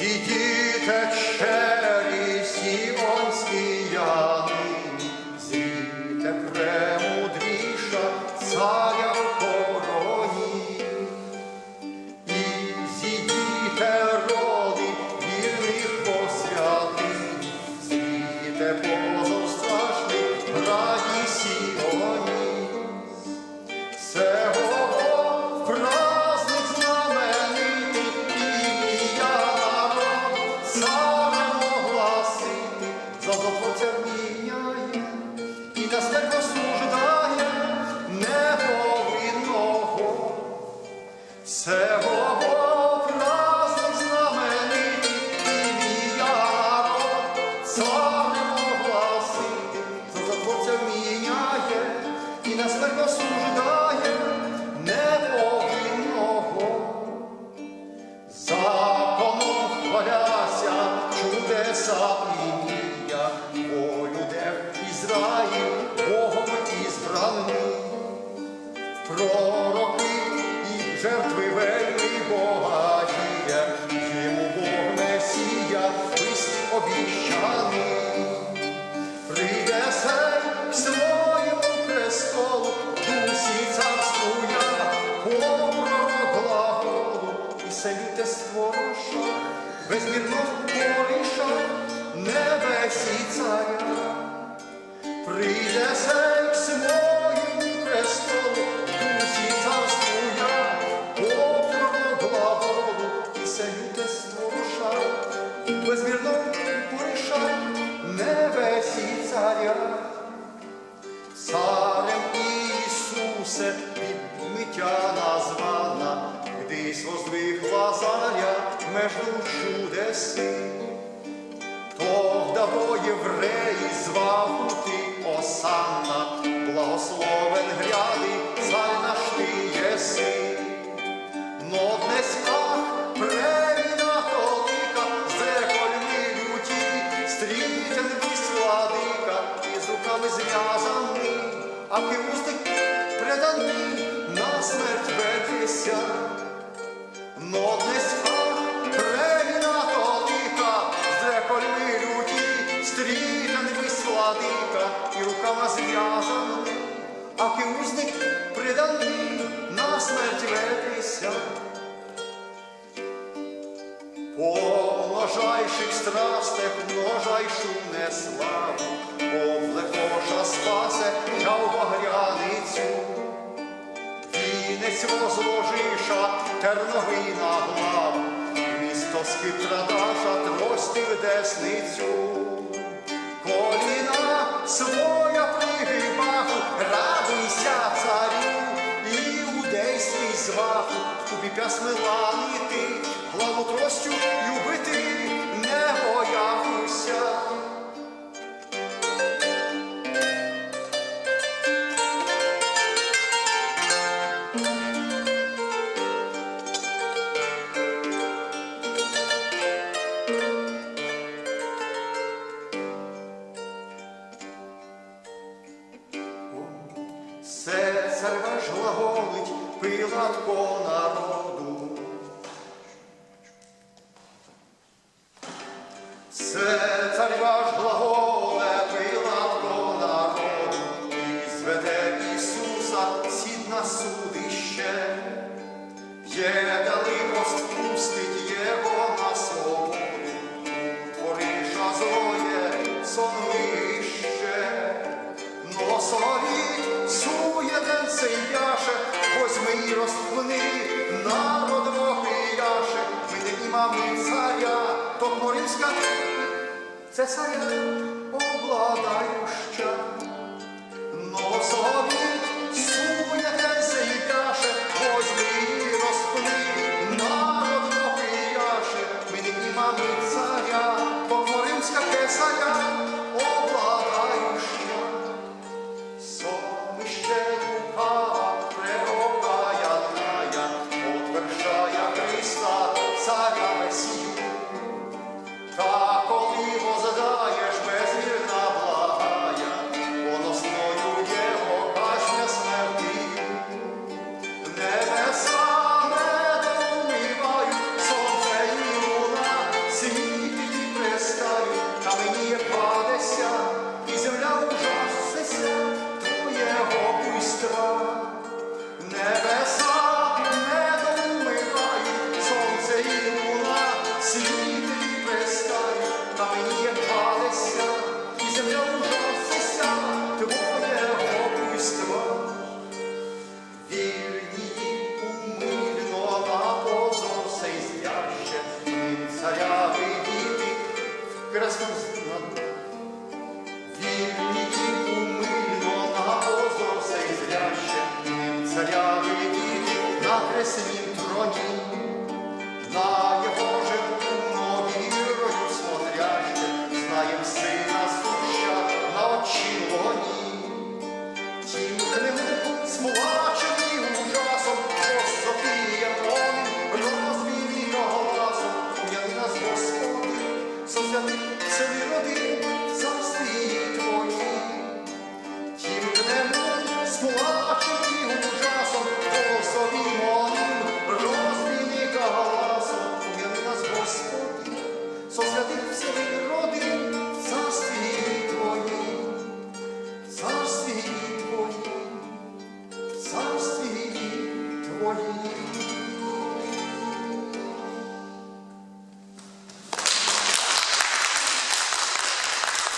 Зійдіте чері ім'я, бо людев Ізраїль Богом ізбраний. Пророки і жертви вельми богатіє, йому Бог Месія, лист обіщаний. Прийде сей к своєму престолу, дусі царствуя, по пророк і селюте створоша, безмірно поріша, небесі царя. Прийде сей к между чудеси. То вдаво євреї звав ти Осанна, благословен гряди, цар наш ти єси. Но днес ах, превіна толика, зекольми люті, стрітен вість владика, і з руками зв'язаний, а півустик преданий на смерть битися. Но зв'язаний, а півустик преданий на смерть битися. По множайших страстях множайшу неславу, Повлекоша спасе я в багряницю, Вінець розложиша терновий на главу, Місто скитрадаша трости в десницю, Коліна своя іудейський зваху, тобі пясми ланити, главу тростю любити на судище. Є далекость пустить Його на свободу, Твориша зоє сонвище. Носові суєтен цей яше, возьми і розпни народ вопияше, ми не імами царя, то Римська цесаря обладающа. Носові Saga. Царя великі на хреснім троні, на